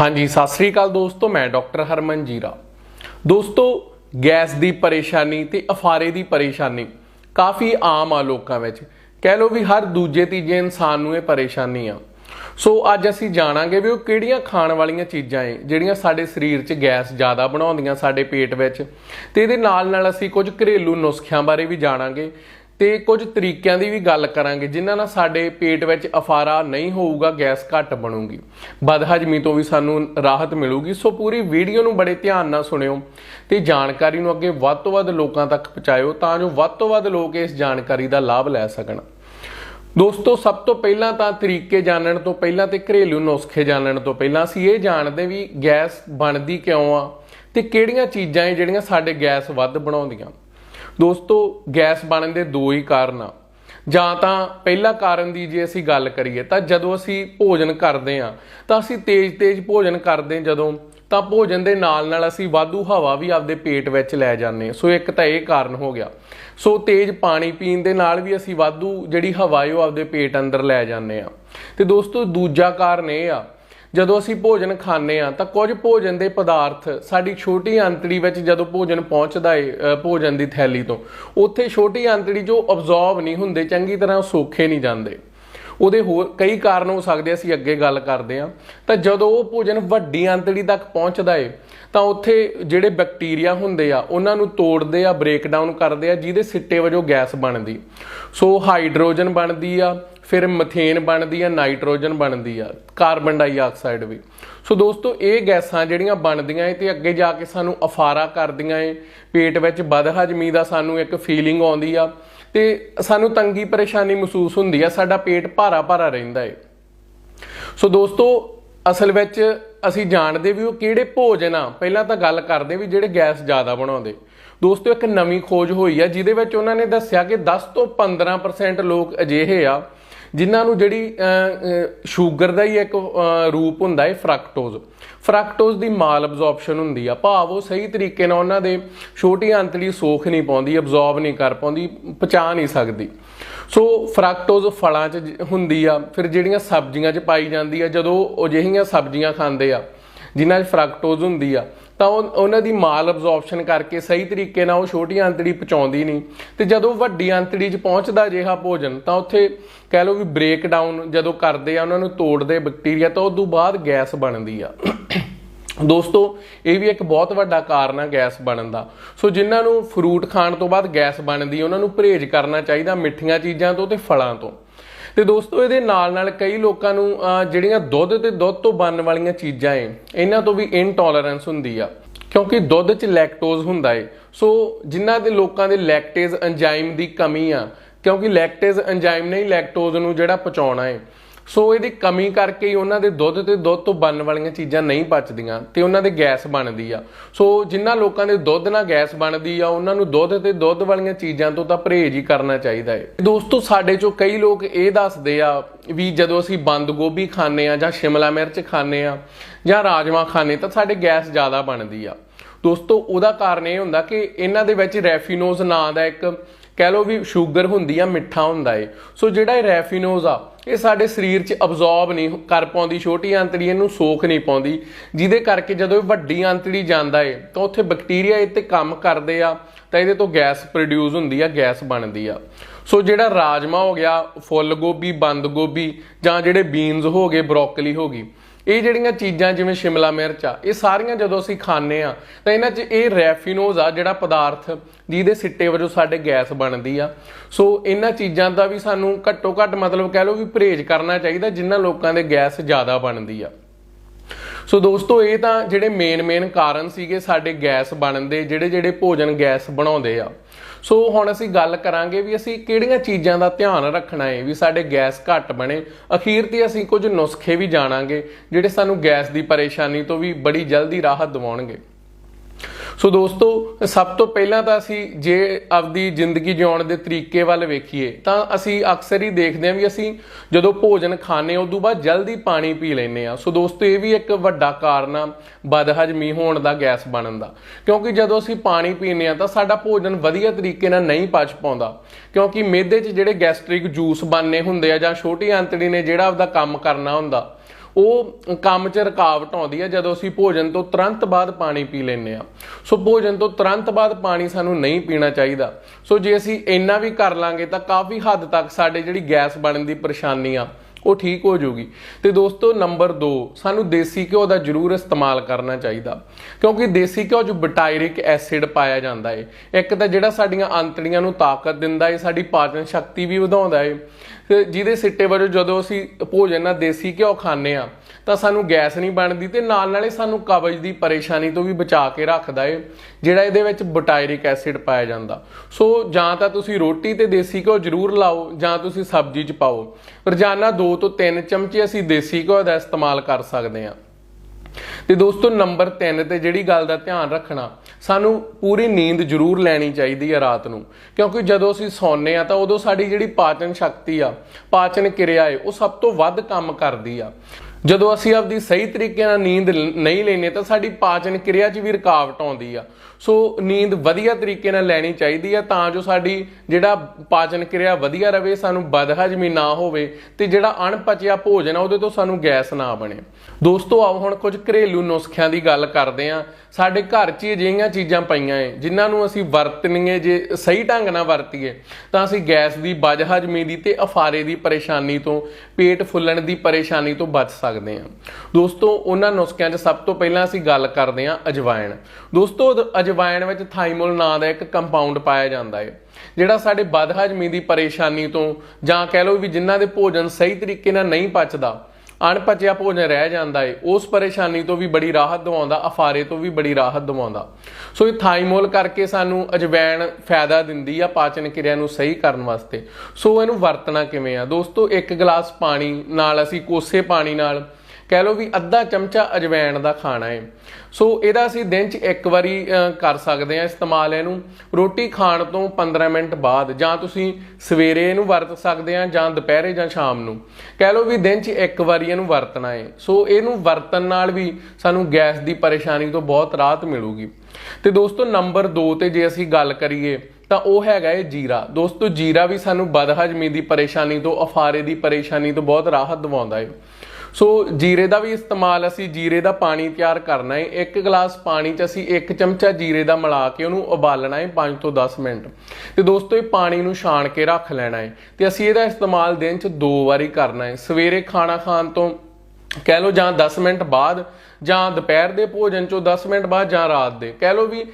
ਹਾਂਜੀ, ਸਤਿ ਸ੍ਰੀ ਅਕਾਲ ਦੋਸਤੋ, ਮੈਂ ਡਾਕਟਰ ਹਰਮਨ ਜੀਰਾ। ਦੋਸਤੋ, ਗੈਸ ਦੀ ਪਰੇਸ਼ਾਨੀ ਤੇ ਅਫਾਰੇ ਦੀ ਪਰੇਸ਼ਾਨੀ ਕਾਫੀ ਆਮ ਆ ਲੋਕਾਂ ਵਿੱਚ। ਕਹਿ ਲਓ ਵੀ ਹਰ ਦੂਜੇ, ਤੀਜੇ ਇਨਸਾਨ ਨੂੰ ਇਹ ਪਰੇਸ਼ਾਨੀ ਆ। ਸੋ, ਅੱਜ ਅਸੀਂ ਜਾਣਾਂਗੇ ਵੀ ਉਹ ਕਿਹੜੀਆਂ ਖਾਣ ਵਾਲੀਆਂ ਚੀਜ਼ਾਂ ਏ, ਜਿਹੜੀਆਂ ਸਾਡੇ ਸਰੀਰ 'ਚ ਗੈਸ ਜ਼ਿਆਦਾ ਬਣਾਉਂਦੀਆਂ ਸਾਡੇ ਪੇਟ ਵਿੱਚ। ਤੇ ਇਹਦੇ ਨਾਲ ਨਾਲ ਅਸੀਂ ਕੁਝ ਘਰੇਲੂ ਨੁਸਖਿਆਂ ਬਾਰੇ ਵੀ ਜਾਣਾਂਗੇ। ਤੇ ਕੁਝ ਤਰੀਕਿਆਂ ਦੀ ਵੀ ਗੱਲ ਕਰਾਂਗੇ, ਜਿਨ੍ਹਾਂ ਨਾਲ ਸਾਡੇ ਪੇਟ ਵਿੱਚ ਅਫਾਰਾ ਨਹੀਂ ਹੋਊਗਾ, ਗੈਸ ਘੱਟ ਬਣੂਗੀ। ਬਦਹਜਮੀ ਤੋਂ ਵੀ ਸਾਨੂੰ ਰਾਹਤ ਮਿਲੂਗੀ। ਸੋ ਪੂਰੀ ਵੀਡੀਓ ਨੂੰ ਬੜੇ ਧਿਆਨ ਨਾਲ ਸੁਣਿਓ ਤੇ ਜਾਣਕਾਰੀ ਨੂੰ ਅੱਗੇ ਵੱਧ ਤੋਂ ਵੱਧ ਲੋਕਾਂ ਤੱਕ ਪਹੁੰਚਾਇਓ, ਤਾਂ ਜੋ ਵੱਧ ਤੋਂ ਵੱਧ ਲੋਕ ਇਸ ਜਾਣਕਾਰੀ ਦਾ ਲਾਭ ਲੈ ਸਕਣ। ਦੋਸਤੋ, ਸਭ ਤੋਂ ਪਹਿਲਾਂ ਤਾਂ ਤਰੀਕੇ ਜਾਣਨ ਤੋਂ ਪਹਿਲਾਂ ਤੇ ਘਰੇਲੂ ਨੁਸਖੇ ਜਾਣਨ ਤੋਂ ਪਹਿਲਾਂ ਅਸੀਂ ਇਹ ਜਾਣਦੇ ਵੀ ਗੈਸ ਬਣਦੀ ਕਿਉਂ ਆ ਤੇ ਕਿਹੜੀਆਂ ਚੀਜ਼ਾਂ ਏ ਜਿਹੜੀਆਂ ਸਾਡੇ ਗੈਸ ਵੱਧ ਬਣਾਉਂਦੀਆਂ। ਦੋਸਤੋ, ਗੈਸ ਬਣਨ ਦੇ ਦੋ ਹੀ ਕਾਰਨ ਆ। ਜਾਂ ਤਾਂ ਪਹਿਲਾ ਕਾਰਨ ਦੀ ਜੇ ਅਸੀਂ ਗੱਲ ਕਰੀਏ, ਤਾਂ ਜਦੋਂ ਅਸੀਂ ਭੋਜਨ ਕਰਦੇ ਆ ਤਾਂ ਅਸੀਂ ਤੇਜ਼-ਤੇਜ਼ ਭੋਜਨ ਕਰਦੇ ਜਦੋਂ, ਤਾਂ ਭੋਜਨ ਦੇ ਨਾਲ ਨਾਲ ਅਸੀਂ ਵਾਧੂ ਹਵਾ ਵੀ ਆਪਦੇ ਪੇਟ ਵਿੱਚ ਲੈ ਜਾਂਦੇ ਹਾਂ। ਸੋ ਇੱਕ ਤਾਂ ਇਹ ਕਾਰਨ ਹੋ ਗਿਆ। ਸੋ ਤੇਜ਼ ਪਾਣੀ ਪੀਣ ਦੇ ਨਾਲ ਵੀ ਅਸੀਂ ਵਾਧੂ ਜਿਹੜੀ ਹਵਾ ਹੈ ਉਹ ਆਪਦੇ ਪੇਟ ਅੰਦਰ ਲੈ ਜਾਂਦੇ ਆ ਤੇ ਦੋਸਤੋ, ਦੂਜਾ ਕਾਰਨ ਇਹ ਆ ਜਦੋਂ ਅਸੀਂ ਭੋਜਨ ਖਾਂਦੇ ਆ ਤਾਂ ਕੁਝ ਭੋਜਨ ਦੇ ਪਦਾਰਥ ਸਾਡੀ ਛੋਟੀ ਅੰਤੜੀ ਵਿੱਚ ਜਦੋਂ ਭੋਜਨ ਪਹੁੰਚਦਾ ਏ ਭੋਜਨ ਦੀ ਥੈਲੀ ਤੋਂ, ਉੱਥੇ ਛੋਟੀ ਅੰਤੜੀ ਜੋ ਅਬਜ਼ੌਰਬ ਨਹੀਂ ਹੁੰਦੇ, ਚੰਗੀ ਤਰ੍ਹਾਂ ਉਹ ਸੋਖੇ ਨਹੀਂ ਜਾਂਦੇ। ਉਹਦੇ ਹੋਰ ਕਈ ਕਾਰਨ ਹੋ ਸਕਦੇ ਅਸੀਂ ਅੱਗੇ ਗੱਲ ਕਰਦੇ ਆ ਤਾਂ ਜਦੋਂ ਉਹ ਭੋਜਨ ਵੱਡੀ ਅੰਤੜੀ ਤੱਕ ਪਹੁੰਚਦਾ ਏ, ਤਾਂ ਉੱਥੇ ਜਿਹੜੇ ਬੈਕਟੀਰੀਆ ਹੁੰਦੇ ਆ, ਉਹਨਾਂ ਨੂੰ ਤੋੜਦੇ ਆ ਬ੍ਰੇਕ ਡਾਊਨ ਕਰਦੇ ਆ, ਜਿਹਦੇ ਸਿੱਟੇ ਵਜੋਂ ਗੈਸ ਬਣਦੀ। ਸੋ ਹਾਈਡਰੋਜਨ ਬਣਦੀ ਆ ਫਿਰ ਮਥੇਨ ਬਣਦੀ ਆ, ਨਾਈਟ੍ਰੋਜਨ ਬਣਦੀ ਆ, ਕਾਰਬਨ ਡਾਈਆਕਸਾਈਡ ਵੀ। ਸੋ ਦੋਸਤੋ, ਇਹ ਗੈਸਾਂ ਜਿਹੜੀਆਂ ਬਣਦੀਆਂ ਏ ਤੇ ਅੱਗੇ ਜਾ ਕੇ ਸਾਨੂੰ ਅਫਾਰਾ ਕਰਦੀਆਂ ਏ, ਪੇਟ ਵਿੱਚ ਬਦਹਜਮੀ ਦਾ ਸਾਨੂੰ ਇੱਕ ਫੀਲਿੰਗ ਆਉਂਦੀ ਆ ਤੇ ਸਾਨੂੰ ਤੰਗੀ ਪਰੇਸ਼ਾਨੀ ਮਹਿਸੂਸ ਹੁੰਦੀ ਆ, ਸਾਡਾ ਪੇਟ ਭਾਰਾ ਭਾਰਾ ਰਹਿੰਦਾ ਏ। ਸੋ ਦੋਸਤੋ, ਅਸਲ ਵਿੱਚ ਅਸੀਂ ਜਾਣਦੇ ਵੀ ਉਹ ਕਿਹੜੇ ਭੋਜਨ ਆ। ਪਹਿਲਾਂ ਤਾਂ ਗੱਲ ਕਰਦੇ ਵੀ ਜਿਹੜੇ ਗੈਸ ਜ਼ਿਆਦਾ ਬਣਾਉਂਦੇ। ਦੋਸਤੋ, ਇੱਕ ਨਵੀਂ ਖੋਜ ਹੋਈ ਆ, ਜਿਹਦੇ ਵਿੱਚ ਉਹਨਾਂ ਨੇ ਦੱਸਿਆ ਕਿ 10 ਤੋਂ 15% ਲੋਕ ਅਜਿਹੇ ਆ ਜਿਨ੍ਹਾਂ ਨੂੰ ਜਿਹੜੀ ਸ਼ੂਗਰ ਦਾ ਹੀ ਇੱਕ ਰੂਪ ਹੁੰਦਾ ਹੈ ਫਰਕਟੋਜ਼। ਫਰਕਟੋਜ਼ ਦੀ ਮਾਲ ਅਬਜ਼ੌਰਪਸ਼ਨ ਹੁੰਦੀ ਆ। ਭਾਵ ਉਹ ਸਹੀ ਤਰੀਕੇ ਨਾਲ ਉਹਨਾਂ ਦੇ ਛੋਟੀ ਅੰਤੜੀ ਸੋਖ ਨਹੀਂ ਪਾਉਂਦੀ ਅਬਜ਼ੌਰਬ ਨਹੀਂ ਕਰ ਪਾਉਂਦੀ, ਪਚਾ ਨਹੀਂ ਸਕਦੀ। ਸੋ ਫਰਕਟੋਜ਼ ਫਲਾਂ 'ਚ ਹੁੰਦੀ ਆ। ਫਿਰ ਜਿਹੜੀਆਂ ਸਬਜ਼ੀਆਂ 'ਚ ਪਾਈ ਜਾਂਦੀ ਆ, ਜਦੋਂ ਉਹ ਜਿਹੀਆਂ ਸਬਜ਼ੀਆਂ ਖਾਂਦੇ ਆ, ਜਿਨ੍ਹਾਂ 'ਚ ਫਰਕਟੋਜ਼ ਹੁੰਦੀ ਆ ਤਾਂ ਉਹਨਾਂ ਦੀ ਮਾਲ ਅਬਜ਼ੌਰਪਸ਼ਨ ਕਰਕੇ ਸਹੀ ਤਰੀਕੇ ਨਾਲ ਉਹ ਛੋਟੀ ਅੰਤੜੀ ਪਹੁੰਚਾਉਂਦੀ ਨਹੀਂ। ਤੇ ਜਦੋਂ ਵੱਡੀ ਅੰਤੜੀ 'ਚ ਪਹੁੰਚਦਾ ਅਜਿਹਾ ਭੋਜਨ, ਤਾਂ ਉੱਥੇ ਕਹਿ ਲਓ ਵੀ ਬ੍ਰੇਕ ਡਾਊਨ ਜਦੋਂ ਕਰਦੇ ਆ, ਉਹਨਾਂ ਨੂੰ ਤੋੜਦੇ ਬੈਕਟੀਰੀਆ ਤਾਂ ਉਸ ਤੋਂ ਬਾਅਦ ਗੈਸ ਬਣਦੀ ਆ। ਦੋਸਤੋ, ਇਹ ਵੀ ਇੱਕ ਬਹੁਤ ਵੱਡਾ ਕਾਰਨ ਆ ਗੈਸ ਬਣਨ ਦਾ। ਸੋ ਜਿਨ੍ਹਾਂ ਨੂੰ ਫਰੂਟ ਖਾਣ ਤੋਂ ਬਾਅਦ ਗੈਸ ਬਣਦੀ, ਉਹਨਾਂ ਨੂੰ ਪਰਹੇਜ਼ ਕਰਨਾ ਚਾਹੀਦਾ ਮਿੱਠੀਆਂ ਚੀਜ਼ਾਂ ਤੋਂ ਤੇ ਫਲਾਂ ਤੋਂ। ਤੇ ਦੋਸਤੋ, ਇਹਦੇ ਨਾਲ ਨਾਲ ਕਈ ਲੋਕਾਂ ਨੂੰ ਜਿਹੜੀਆਂ ਦੁੱਧ ਤੇ ਦੁੱਧ ਤੋਂ ਬਣਨ ਵਾਲੀਆਂ ਚੀਜ਼ਾਂ ਏ, ਇਹਨਾਂ ਤੋਂ ਵੀ ਇਨਟੋਲਰੈਂਸ ਹੁੰਦੀ ਆ। ਕਿਉਂਕਿ ਦੁੱਧ 'ਚ ਲੈਕਟੋਜ਼ ਹੁੰਦਾ ਏ। ਸੋ, ਜਿਨ੍ਹਾਂ ਦੇ ਲੋਕਾਂ ਦੇ ਲੈਕਟੇਜ਼ ਐਂਜ਼ਾਈਮ ਦੀ ਕਮੀ ਆ, ਕਿਉਂਕਿ ਲੈਕਟੇਜ਼ ਐਂਜ਼ਾਈਮ ਨੇ ਹੀ ਲੈਕਟੋਜ਼ ਨੂੰ ਜਿਹੜਾ ਪਚਾਉਣਾ ਏ। ਸੋ ਇਹਦੀ ਕਮੀ ਕਰਕੇ ਹੀ ਉਹਨਾਂ ਦੇ ਦੁੱਧ ਤੇ ਦੁੱਧ ਤੋਂ ਬਣਨ ਵਾਲੀਆਂ ਚੀਜ਼ਾਂ ਨਹੀਂ ਪਚਦੀਆਂ ਤੇ ਉਹਨਾਂ ਦੇ ਗੈਸ ਬਣਦੀ ਆ। ਸੋ ਜਿਨ੍ਹਾਂ ਲੋਕਾਂ ਦੇ ਦੁੱਧ ਨਾਲ ਗੈਸ ਬਣਦੀ ਆ, ਉਹਨਾਂ ਨੂੰ ਦੁੱਧ ਤੇ ਦੁੱਧ ਵਾਲੀਆਂ ਚੀਜ਼ਾਂ ਤੋਂ ਤਾਂ ਪਰਹੇਜ਼ ਹੀ ਕਰਨਾ ਚਾਹੀਦਾ ਹੈ ਦੋਸਤੋ, ਸਾਡੇ ਚੋਂ ਕਈ ਲੋਕ ਇਹ ਦੱਸਦੇ ਆ ਵੀ ਜਦੋਂ ਅਸੀਂ ਬੰਦ ਗੋਭੀ ਖਾਂਦੇ ਆ ਜਾਂ ਸ਼ਿਮਲਾ ਮਿਰਚ ਖਾਂਦੇ ਆ ਜਾਂ ਰਾਜਮਾ ਖਾਂਦੇ, ਤਾਂ ਸਾਡੇ ਗੈਸ ਜ਼ਿਆਦਾ ਬਣਦੀ ਆ। ਦੋਸਤੋ, ਉਹਦਾ ਕਾਰਨ ਇਹ ਹੁੰਦਾ ਕਿ ਇਹਨਾਂ ਦੇ ਵਿੱਚ ਰੈਫੀਨੋਜ਼ ਨਾਂ ਦਾ ਇੱਕ ਕਹਿ ਲਓ ਵੀ ਸ਼ੂਗਰ ਹੁੰਦੀ ਆ, ਮਿੱਠਾ ਹੁੰਦਾ ਏ। ਸੋ ਜਿਹੜਾ ਇਹ ਰੈਫੀਨੋਜ਼ ਆ, ਇਹ ਸਾਡੇ ਸਰੀਰ 'ਚ ਅਬਜ਼ੌਰਬ ਨਹੀਂ ਕਰ ਪਾਉਂਦੀ, ਛੋਟੀ ਆਂਤੜੀ ਇਹਨੂੰ ਸੋਖ ਨਹੀਂ ਪਾਉਂਦੀ। ਜਿਹਦੇ ਕਰਕੇ ਜਦੋਂ ਇਹ ਵੱਡੀ ਆਂਤੜੀ ਜਾਂਦਾ ਏ, ਤਾਂ ਉੱਥੇ ਬੈਕਟੀਰੀਆ ਇਹ ਤੇ ਕੰਮ ਕਰਦੇ ਆ, ਤਾਂ ਇਹਦੇ ਤੋਂ ਗੈਸ ਪ੍ਰੋਡਿਊਸ ਹੁੰਦੀ ਆ, ਗੈਸ ਬਣਦੀ ਆ। ਸੋ ਜਿਹੜਾ ਰਾਜਮਾ ਹੋ ਗਿਆ, ਫੁੱਲ ਗੋਭੀ, ਬੰਦ ਗੋਭੀ ਜਾਂ ਜਿਹੜੇ ਬੀਨਸ ਹੋ ਗਏ, ਬਰੋਕਲੀ ਹੋ ਗਈ ਇਹ ਜਿਹੜੀਆਂ ਚੀਜ਼ਾਂ ਜਿਵੇਂ ਸ਼ਿਮਲਾ ਮਿਰਚ ਆ, ਇਹ ਸਾਰੀਆਂ ਜਦੋਂ ਅਸੀਂ ਖਾਂਦੇ ਆ, ਤਾਂ ਇਹਨਾਂ 'ਚ ਇਹ ਰੈਫੀਨੋਜ਼ ਆ ਜਿਹੜਾ ਪਦਾਰਥ ਜਿਹਦੇ ਸਿੱਟੇ ਵਜੋਂ ਸਾਡੇ ਗੈਸ ਬਣਦੀ ਆ। ਸੋ ਇਹਨਾਂ ਚੀਜ਼ਾਂ ਦਾ ਵੀ ਸਾਨੂੰ ਘੱਟੋ ਘੱਟ ਮਤਲਬ ਕਹਿ ਲਓ ਵੀ ਪਰਹੇਜ਼ ਕਰਨਾ ਚਾਹੀਦਾ ਜਿਨ੍ਹਾਂ ਲੋਕਾਂ ਦੇ ਗੈਸ ਜ਼ਿਆਦਾ ਬਣਦੀ ਆ। ਸੋ ਦੋਸਤੋ, ਇਹ ਤਾਂ ਜਿਹੜੇ ਮੇਨ ਮੇਨ ਕਾਰਨ ਸੀਗੇ ਸਾਡੇ ਗੈਸ ਬਣਨ ਦੇ ਜਿਹੜੇ ਜਿਹੜੇ ਭੋਜਨ ਗੈਸ ਬਣਾਉਂਦੇ ਆ। ਸੋ ਹੁਣ ਅਸੀਂ ਗੱਲ ਕਰਾਂਗੇ ਵੀ ਅਸੀਂ ਕਿਹੜੀਆਂ ਚੀਜ਼ਾਂ ਦਾ ਧਿਆਨ ਰੱਖਣਾ ਹੈ ਵੀ ਸਾਡੇ ਗੈਸ ਘੱਟ ਬਣੇ। ਅਖੀਰ ਤੇ ਅਸੀਂ ਕੁਝ ਨੁਸਖੇ ਵੀ ਜਾਣਾਂਗੇ, ਜਿਹੜੇ ਸਾਨੂੰ ਗੈਸ ਦੀ ਪਰੇਸ਼ਾਨੀ ਤੋਂ ਵੀ ਬੜੀ ਜਲਦੀ ਰਾਹਤ ਦਿਵਾਉਣਗੇ। ਸੋ ਦੋਸਤੋ, ਸਭ ਤੋਂ ਪਹਿਲਾਂ ਤਾਂ ਅਸੀਂ ਜੇ ਆਪਦੀ ਜ਼ਿੰਦਗੀ ਜਿਉਣ ਦੇ ਤਰੀਕੇ ਵੱਲ ਵੇਖੀਏ, ਤਾਂ ਅਸੀਂ ਅਕਸਰ ਹੀ ਦੇਖਦੇ ਹਾਂ ਵੀ ਅਸੀਂ ਜਦੋਂ ਭੋਜਨ ਖਾਣੇ ਉਸ ਤੋਂ ਬਾਅਦ ਜਲਦੀ ਪਾਣੀ ਪੀ ਲੈਂਦੇ ਆ ਸੋ ਦੋਸਤੋ, ਇਹ ਵੀ ਇੱਕ ਵੱਡਾ ਕਾਰਨ ਆ ਬਦਹਜਮੀ ਹੋਣ ਦਾ, ਗੈਸ ਬਣਨ ਦਾ। ਕਿਉਂਕਿ ਜਦੋਂ ਅਸੀਂ ਪਾਣੀ ਪੀਂਦੇ ਆ ਤਾਂ ਸਾਡਾ ਭੋਜਨ ਵਧੀਆ ਤਰੀਕੇ ਨਾਲ ਨਹੀਂ ਪਚ ਪਾਉਂਦਾ। ਕਿਉਂਕਿ ਮਿਹਦੇ 'ਚ ਜਿਹੜੇ ਗੈਸਟ੍ਰਿਕ ਜੂਸ ਬਣਨੇ ਹੁੰਦੇ ਆ ਜਾਂ ਛੋਟੀ ਆਂਤੜੀ ਨੇ ਜਿਹੜਾ ਆਪਦਾ ਕੰਮ ਕਰਨਾ ਹੁੰਦਾ ਉਹ ਕੰਮ 'ਚ ਰੁਕਾਵਟ ਆਉਂਦੀ ਹੈ ਜਦੋਂ ਅਸੀਂ ਭੋਜਨ ਤੋਂ ਤੁਰੰਤ ਬਾਅਦ ਪਾਣੀ ਪੀ ਲੈਂਦੇ ਆ ਸੋ ਭੋਜਨ ਤੋਂ ਤੁਰੰਤ ਬਾਅਦ ਪਾਣੀ ਸਾਨੂੰ ਨਹੀਂ ਪੀਣਾ ਚਾਹੀਦਾ। ਸੋ ਜੇ ਅਸੀਂ ਇੰਨਾ ਵੀ ਕਰ ਲਾਂਗੇ ਤਾਂ ਕਾਫੀ ਹੱਦ ਤੱਕ ਸਾਡੇ ਜਿਹੜੀ ਗੈਸ ਬਣਨ ਦੀ ਪਰੇਸ਼ਾਨੀ ਆ ਉਹ ਠੀਕ ਹੋ ਜਾਊਗੀ। ਤੇ ਦੋਸਤੋ, ਨੰਬਰ 2 ਸਾਨੂੰ ਦੇਸੀ ਘਿਓ ਦਾ ਜ਼ਰੂਰ ਇਸਤੇਮਾਲ ਕਰਨਾ ਚਾਹੀਦਾ। ਕਿਉਂਕਿ ਦੇਸੀ ਘਿਓ 'ਚ ਬਟਾਇਰਿਕ ਐਸਿਡ ਪਾਇਆ ਜਾਂਦਾ ਹੈ ਇੱਕ ਤਾਂ ਜਿਹੜਾ ਸਾਡੀਆਂ ਅੰਤੜੀਆਂ ਨੂੰ ਤਾਕਤ ਦਿੰਦਾ ਏ, ਸਾਡੀ ਪਾਚਨ ਸ਼ਕਤੀ ਵੀ ਵਧਾਉਂਦਾ ਹੈ ਤੇ ਜਿਹਦੇ ਸਿੱਟੇ ਵਜੋਂ ਜਦੋਂ ਅਸੀਂ ਭੋਜਨ ਨਾਲ ਦੇਸੀ ਘਿਓ ਖਾਂਦੇ ਆ ਤਾਂ ਸਾਨੂੰ ਗੈਸ ਨਹੀਂ ਬਣਦੀ ਤੇ ਨਾਲ ਨਾਲੇ ਸਾਨੂੰ ਕਬਜ਼ ਦੀ ਪਰੇਸ਼ਾਨੀ ਤੋਂ ਵੀ ਬਚਾ ਕੇ ਰੱਖਦਾ ਏ, ਜਿਹੜਾ ਇਹਦੇ ਵਿੱਚ ਬਟਾਇਰਿਕ ਐਸਿਡ ਪਾਇਆ ਜਾਂਦਾ। ਸੋ ਜਾਂ ਤਾਂ ਤੁਸੀਂ ਰੋਟੀ ਤੇ ਦੇਸੀ ਘਿਓ ਜ਼ਰੂਰ ਲਾਓ ਜਾਂ ਤੁਸੀਂ ਸਬਜ਼ੀ 'ਚ ਪਾਓ। ਰੋਜ਼ਾਨਾ 2 ਤੋਂ 3 ਚਮਚੇ ਅਸੀਂ ਦੇਸੀ ਘਿਓ ਦਾ ਇਸਤੇਮਾਲ ਕਰ ਸਕਦੇ ਹਾਂ। ਤੇ ਦੋਸਤੋ, ਨੰਬਰ 3 ਤੇ ਜਿਹੜੀ ਗੱਲ ਦਾ ਧਿਆਨ ਰੱਖਣਾ, ਸਾਨੂੰ ਪੂਰੀ ਨੀਂਦ ਜ਼ਰੂਰ ਲੈਣੀ ਚਾਹੀਦੀ ਹੈ ਰਾਤ ਨੂੰ। ਕਿਉਂਕਿ ਜਦੋਂ ਅਸੀਂ ਸੌਂਦੇ ਆ ਤਾਂ ਉਦੋਂ ਸਾਡੀ ਜਿਹੜੀ ਪਾਚਨ ਸ਼ਕਤੀ ਆ, ਪਾਚਨ ਕਿਰਿਆ ਏ, ਉਹ ਸਭ ਤੋਂ ਵੱਧ ਕੰਮ ਕਰਦੀ ਆ। ਜਦੋਂ ਅਸੀਂ ਆਪਦੀ ਸਹੀ ਤਰੀਕੇ ਨਾਲ ਨੀਂਦ ਨਹੀਂ ਲੈਨੇ ਤਾਂ ਸਾਡੀ ਪਾਚਨ ਕਿਰਿਆ 'ਚ ਵੀ ਰੁਕਾਵਟ ਆਉਂਦੀ ਆ। ਸੋ ਨੀਂਦ ਵਧੀਆ ਤਰੀਕੇ ਨਾਲ ਲੈਣੀ ਚਾਹੀਦੀ ਆ ਤਾਂ ਜੋ ਸਾਡੀ ਜਿਹੜਾ ਪਾਚਨ ਕਿਰਿਆ ਵਧੀਆ ਰਵੇ, ਸਾਨੂੰ ਬਦਹਜਮੀ ਨਾ ਹੋਵੇ ਤੇ ਜਿਹੜਾ ਅਣਪਚਿਆ ਭੋਜਨ ਆ ਉਹਦੇ ਤੋਂ ਸਾਨੂੰ ਗੈਸ ਨਾ ਬਣੇ। ਦੋਸਤੋ, ਆਓ ਹੁਣ ਕੁਝ ਘਰੇਲੂ ਨੁਸਖਿਆਂ ਦੀ ਗੱਲ ਕਰਦੇ ਆ। ਸਾਡੇ ਘਰ 'ਚ ਹੀ ਅਜਿਹੀਆਂ ਚੀਜ਼ਾਂ ਪਈਆਂ ਏ, ਜਿਨ੍ਹਾਂ ਨੂੰ ਅਸੀਂ ਵਰਤਣੀਏ, ਜੇ ਸਹੀ ਢੰਗ ਨਾਲ ਵਰਤੀਏ, ਤਾਂ ਅਸੀਂ ਗੈਸ ਦੀ, ਬਦਹਜਮੀ ਦੀ ਤੇ ਅਫਾਰੇ ਦੀ ਪਰੇਸ਼ਾਨੀ ਤੋਂ, ਪੇਟ ਫੁੱਲਣ ਦੀ ਪਰੇਸ਼ਾਨੀ ਤੋਂ ਬਚ ਸਕਦੇ ਹਾਂ। ਦੋਸਤੋ, ਉਹਨਾਂ ਨੁਸਖਿਆਂ 'ਚ ਸਭ ਤੋਂ ਪਹਿਲਾਂ ਅਸੀਂ ਗੱਲ ਕਰਦੇ ਹਾਂ ਅਜਵਾਇਣ। ਦੋਸਤੋ ਅਜਵਾਇਣ ਵਿੱਚ ਥਾਈਮੋਲ ਨਾਂ ਦਾ ਇੱਕ ਕੰਪਾਊਂਡ ਪਾਇਆ ਜਾਂਦਾ ਹੈ, ਜਿਹੜਾ ਸਾਡੇ ਬਦਹਜਮੀ ਦੀ ਪਰੇਸ਼ਾਨੀ ਤੋਂ ਜਾਂ ਕਹਿ ਲਓ ਵੀ ਜਿਨ੍ਹਾਂ ਦੇ ਭੋਜਨ ਸਹੀ ਤਰੀਕੇ ਨਾਲ ਨਹੀਂ ਪਚਦਾ ਅਣਪਚਿਆ ਭੋਜਨ ਰਹਿ ਜਾਂਦਾ ਏ, ਉਸ ਪਰੇਸ਼ਾਨੀ ਤੋਂ ਵੀ ਬੜੀ ਰਾਹਤ ਦਿਵਾਉਂਦਾ, ਅਫਾਰੇ ਤੋਂ ਵੀ ਬੜੀ ਰਾਹਤ ਦਿਵਾਉਂਦਾ। ਸੋ ਇਹ ਥਾਈਮੋਲ ਕਰਕੇ ਸਾਨੂੰ ਅਜਵੈਣ ਫਾਇਦਾ ਦਿੰਦੀ ਆ ਪਾਚਨ ਕਿਰਿਆ ਨੂੰ ਸਹੀ ਕਰਨ ਵਾਸਤੇ। ਸੋ ਇਹਨੂੰ ਵਰਤਣਾ ਕਿਵੇਂ ਆ? ਦੋਸਤੋ, ਇੱਕ ਗਲਾਸ ਪਾਣੀ ਨਾਲ, ਅਸੀਂ ਕੋਸੇ ਪਾਣੀ ਨਾਲ ਕਹਿ ਲਓ ਵੀ ਅੱਧਾ ਚਮਚਾ ਅਜਵੈਣ ਦਾ ਖਾਣਾ ਹੈ ਸੋ ਇਹਦਾ ਅਸੀਂ ਦਿਨ 'ਚ ਇੱਕ ਵਾਰੀ ਕਰ ਸਕਦੇ ਹਾਂ ਇਸਤੇਮਾਲ ਇਹਨੂੰ। ਰੋਟੀ ਖਾਣ ਤੋਂ 15 ਮਿੰਟ ਬਾਅਦ ਜਾਂ ਤੁਸੀਂ ਸਵੇਰੇ ਇਹਨੂੰ ਵਰਤ ਸਕਦੇ ਆ ਜਾਂ ਦੁਪਹਿਰੇ ਜਾਂ ਸ਼ਾਮ ਨੂੰ। ਕਹਿ ਲਓ ਵੀ ਦਿਨ 'ਚ ਇੱਕ ਵਾਰੀ ਇਹਨੂੰ ਵਰਤਣਾ ਹੈ ਸੋ ਇਹਨੂੰ ਵਰਤਣ ਨਾਲ ਵੀ ਸਾਨੂੰ ਗੈਸ ਦੀ ਪਰੇਸ਼ਾਨੀ ਤੋਂ ਬਹੁਤ ਰਾਹਤ ਮਿਲੂਗੀ। ਤੇ ਦੋਸਤੋ ਨੰਬਰ 2 ਤੇ ਜੇ ਅਸੀਂ ਗੱਲ ਕਰੀਏ ਤਾਂ ਉਹ ਹੈਗਾ ਹੈ ਜੀਰਾ। ਦੋਸਤੋ ਜੀਰਾ ਵੀ ਸਾਨੂੰ ਬਦਹਜਮੀ ਦੀ ਪਰੇਸ਼ਾਨੀ ਤੋਂ, ਅਫਾਰੇ ਦੀ ਪਰੇਸ਼ਾਨੀ ਤੋਂ ਬਹੁਤ ਰਾਹਤ ਦਿਵਾਉਂਦਾ ਹੈ ਸੋ ਜੀਰੇ ਦਾ ਵੀ ਇਸਤੇਮਾਲ ਅਸੀਂ ਜੀਰੇ ਦਾ ਪਾਣੀ ਤਿਆਰ ਕਰਨਾ ਹੈ। ਇੱਕ ਗਲਾਸ ਪਾਣੀ 'ਚ ਅਸੀਂ ਇੱਕ ਚਮਚਾ ਜੀਰੇ ਦਾ ਮਿਲਾ ਕੇ ਉਹਨੂੰ ਉਬਾਲਣਾ ਹੈ 5 ਤੋਂ 10 ਮਿੰਟ। ਤੇ ਦੋਸਤੋ, ਇਹ ਪਾਣੀ ਨੂੰ ਛਾਣ ਕੇ ਰੱਖ ਲੈਣਾ ਹੈ। ਤੇ ਅਸੀਂ ਇਹਦਾ ਇਸਤੇਮਾਲ ਦਿਨ 'ਚ ਦੋ ਵਾਰੀ ਕਰਨਾ ਹੈ। ਸਵੇਰੇ ਖਾਣਾ ਖਾਣ ਤੋਂ ਕਹਿ ਲਓ ਜਾਂ 10 ਮਿੰਟ ਬਾਅਦ, ਜਾਂ ਦੁਪਹਿਰ ਦੇ ਭੋਜਨ ਚੋਂ 10 ਮਿੰਟ ਬਾਅਦ, ਜਾਂ ਰਾਤ ਦੇ। ਕਹਿ ਲਓ ਵੀ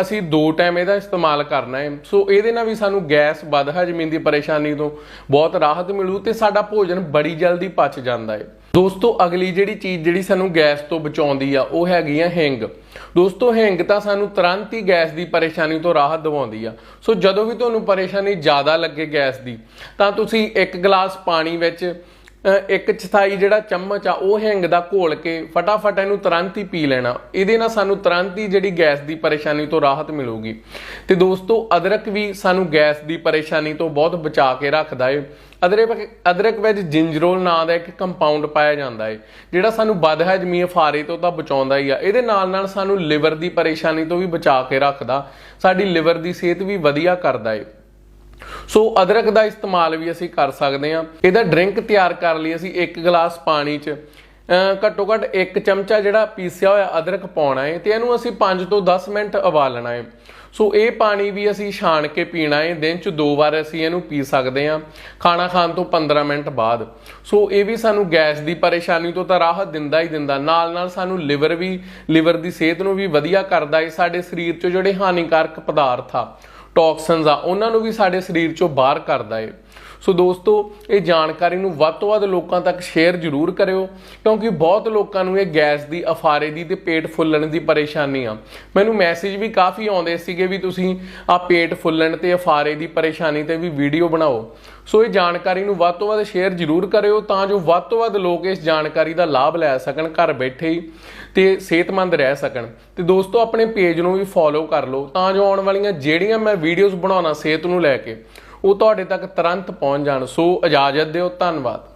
ਅਸੀਂ ਦੋ ਟਾਈਮ ਇਹਦਾ ਇਸਤੇਮਾਲ ਕਰਨਾ ਹੈ। ਸੋ ਇਹਦੇ ਨਾਲ ਵੀ ਸਾਨੂੰ ਗੈਸ ਬਦਹਜਮੀ ਦੀ ਪਰੇਸ਼ਾਨੀ ਤੋਂ ਬਹੁਤ ਰਾਹਤ ਮਿਲੂ ਤੇ ਸਾਡਾ ਭੋਜਨ ਬੜੀ ਜਲਦੀ ਪਚ ਜਾਂਦਾ ਹੈ। ਦੋਸਤੋ, ਅਗਲੀ ਜਿਹੜੀ ਚੀਜ਼ ਜਿਹੜੀ ਸਾਨੂੰ ਗੈਸ ਤੋਂ ਬਚਾਉਂਦੀ ਆ, ਉਹ ਹੈਗੀ ਆ ਹਿੰਗ। ਦੋਸਤੋ, ਹਿੰਗ ਤਾਂ ਸਾਨੂੰ ਤੁਰੰਤ ਹੀ ਗੈਸ ਦੀ ਪਰੇਸ਼ਾਨੀ ਤੋਂ ਰਾਹਤ ਦਿਵਾਉਂਦੀ ਆ। ਸੋ ਜਦੋਂ ਵੀ ਤੁਹਾਨੂੰ ਪਰੇਸ਼ਾਨੀ ਜ਼ਿਆਦਾ ਲੱਗੇ ਗੈਸ ਦੀ, ਤਾਂ ਤੁਸੀਂ ਇੱਕ ਗਲਾਸ ਪਾਣੀ ਵਿੱਚ ਇੱਕ ਚਥਾਈ ਜਿਹੜਾ ਚਮਚ ਆ, ਉਹ ਹਿੰਗ ਦਾ ਘੋਲ ਕੇ ਫਟਾਫਟ ਇਹਨੂੰ ਤੁਰੰਤ ਹੀ ਪੀ ਲੈਣਾ। ਇਹਦੇ ਨਾਲ ਸਾਨੂੰ ਤੁਰੰਤ ਹੀ ਜਿਹੜੀ ਗੈਸ ਦੀ ਪਰੇਸ਼ਾਨੀ ਤੋਂ ਰਾਹਤ ਮਿਲੂਗੀ। ਤੇ ਦੋਸਤੋ, ਅਦਰਕ ਵੀ ਸਾਨੂੰ ਗੈਸ ਦੀ ਪਰੇਸ਼ਾਨੀ ਤੋਂ ਬਹੁਤ ਬਚਾ ਕੇ ਰੱਖਦਾ ਏ। ਅਦਰਕ ਅਦਰਕ ਵਿੱਚ ਜਿੰਜਰੋਲ ਨਾਂ ਦਾ ਇੱਕ ਕੰਪਾਊਂਡ ਪਾਇਆ ਜਾਂਦਾ ਹੈ ਜਿਹੜਾ ਸਾਨੂੰ ਬਦਹਜਮੀ ਅਫਾਰੇ ਤੋਂ ਤਾਂ ਬਚਾਉਂਦਾ ਹੀ ਆ। ਇਹਦੇ ਨਾਲ ਨਾਲ ਸਾਨੂੰ ਲਿਵਰ ਦੀ ਪਰੇਸ਼ਾਨੀ ਤੋਂ ਵੀ ਬਚਾ ਕੇ ਰੱਖਦਾ, ਸਾਡੀ ਲਿਵਰ ਦੀ ਸਿਹਤ ਵੀ ਵਧੀਆ ਕਰਦਾ ਏ। ਸੋ ਅਦਰਕ ਦਾ ਇਸਤੇਮਾਲ ਵੀ ਅਸੀਂ ਕਰ ਸਕਦੇ ਹਾਂ। ਇਹਦਾ ਡਰਿੰਕ ਤਿਆਰ ਕਰ ਲਈ ਅਸੀਂ ਇੱਕ ਗਲਾਸ ਪਾਣੀ 'ਚ। ਘੱਟੋ ਘੱਟ ਇੱਕ ਚਮਚਾ ਜਿਹੜਾ ਪੀਸਿਆ ਹੋਇਆ ਅਦਰਕ ਪਾਉਣਾ ਹੈ ਤੇ ਇਹਨੂੰ ਅਸੀਂ 5 ਤੋਂ 10 ਮਿੰਟ ਉਬਾਲਣਾ ਹੈ ਸੋ ਇਹ ਪਾਣੀ ਵੀ ਅਸੀਂ ਛਾਣ ਕੇ ਪੀਣਾ ਹੈ ਦਿਨ 'ਚ ਦੋ ਵਾਰ ਅਸੀਂ ਇਹਨੂੰ ਪੀ ਸਕਦੇ ਹਾਂ ਖਾਣਾ ਖਾਣ ਤੋਂ 15 ਮਿੰਟ ਬਾਅਦ। ਸੋ ਇਹ ਵੀ ਸਾਨੂੰ ਗੈਸ ਦੀ ਪਰੇਸ਼ਾਨੀ ਤੋਂ ਤਾਂ ਰਾਹਤ ਦਿੰਦਾ ਹੀ ਦਿੰਦਾ। ਨਾਲ ਨਾਲ ਸਾਨੂੰ ਲਿਵਰ ਵੀ, ਲਿਵਰ ਦੀ ਸਿਹਤ ਨੂੰ ਵੀ ਵਧੀਆ ਕਰਦਾ ਹੈ ਸਾਡੇ ਸਰੀਰ 'ਚ ਜਿਹੜੇ ਹਾਨੀਕਾਰਕ ਪਦਾਰਥ ਆ, ਟੌਕਸਿਨਸ ਆ, ਉਹਨਾਂ ਨੂੰ ਵੀ ਸਾਡੇ ਸਰੀਰ ਚੋਂ ਬਾਹਰ ਕਰਦਾ ਏ। ਸੋ ਦੋਸਤੋ, ਇਹ ਜਾਣਕਾਰੀ ਨੂੰ ਵੱਧ ਤੋਂ ਵੱਧ ਲੋਕਾਂ ਤੱਕ ਸ਼ੇਅਰ ਜ਼ਰੂਰ ਕਰਿਓ। ਕਿਉਂਕਿ ਬਹੁਤ ਲੋਕਾਂ ਨੂੰ ਇਹ ਗੈਸ ਦੀ, ਅਫਾਰੇ ਦੀ ਤੇ ਪੇਟ ਫੁੱਲਣ ਦੀ ਪਰੇਸ਼ਾਨੀ ਆ। ਮੈਨੂੰ ਮੈਸੇਜ ਵੀ ਕਾਫੀ ਆਉਂਦੇ ਸੀਗੇ ਵੀ ਤੁਸੀਂ ਆ ਪੇਟ ਫੁੱਲਣ ਤੇ ਅਫਾਰੇ ਦੀ ਪਰੇਸ਼ਾਨੀ ਤੇ ਵੀ ਵੀਡੀਓ ਬਣਾਓ। ਸੋ ਇਹ ਜਾਣਕਾਰੀ ਨੂੰ ਵੱਧ ਤੋਂ ਵੱਧ ਸ਼ੇਅਰ ਜ਼ਰੂਰ ਕਰਿਓ ਤਾਂ ਜੋ ਵੱਧ ਤੋਂ ਵੱਧ ਲੋਕ ਇਸ ਜਾਣਕਾਰੀ ਦਾ ਲਾਭ ਲੈ ਸਕਣ, ਘਰ ਬੈਠੇ ਹੀ ਤੇ ਸਿਹਤਮੰਦ ਰਹਿ ਸਕਣ। ਤੇ ਦੋਸਤੋ, ਆਪਣੇ ਪੇਜ ਨੂੰ ਵੀ ਫੋਲੋ ਕਰ ਲਓ ਤਾਂ ਜੋ ਆਉਣ ਵਾਲੀਆਂ ਜਿਹੜੀਆਂ ਮੈਂ ਵੀਡੀਓਜ਼ ਬਣਾਉਣਾ ਸਿਹਤ ਨੂੰ ਲੈ ਕੇ, ਉਹ ਤੁਹਾਡੇ ਤੱਕ ਤੁਰੰਤ ਪਹੁੰਚ ਜਾਣ। ਸੋ ਇਜਾਜ਼ਤ ਦਿਓ, ਧੰਨਵਾਦ।